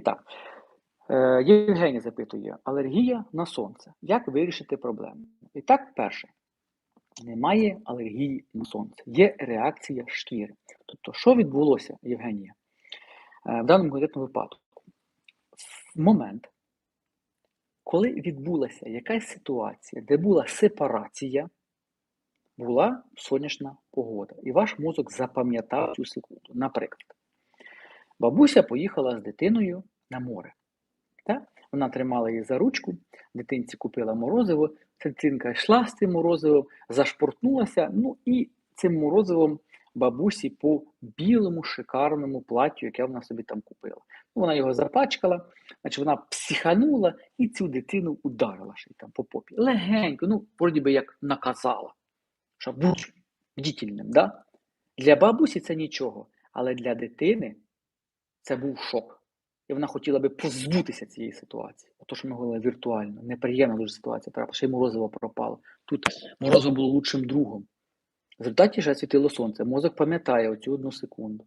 І так, е, Євгенія запитує: алергія на сонце. Як вирішити проблему? І так, перше, немає алергії на сонце, є реакція шкіри. Тобто, що відбулося, Євгенія? Е, В даному конкретному випадку, в момент, коли відбулася якась ситуація, де була сепарація, була сонячна погода, і ваш мозок запам'ятав цю секунду. Наприклад, бабуся поїхала з дитиною на море. Так? Вона тримала її за ручку, дитинці купила морозиво, дитинка йшла з цим морозивом, зашпортнулася, ну і цим морозивом бабусі по білому шикарному платтю, яке вона собі там купила. Ну, вона його запачкала, значить вона психанула і цю дитину ударила ще й там по попі. Легенько, ну, вроді би як наказала, що будь бдітельним. Да? Для бабусі це нічого, але для дитини це був шок. І вона хотіла би позбутися цієї ситуації. То, що ми говорили віртуально, неприємна дуже ситуація трапила, ще й морозиво пропало. Тут морозиво було лучшим другом. В результаті вже світило сонце. Мозок пам'ятає оцю одну секунду.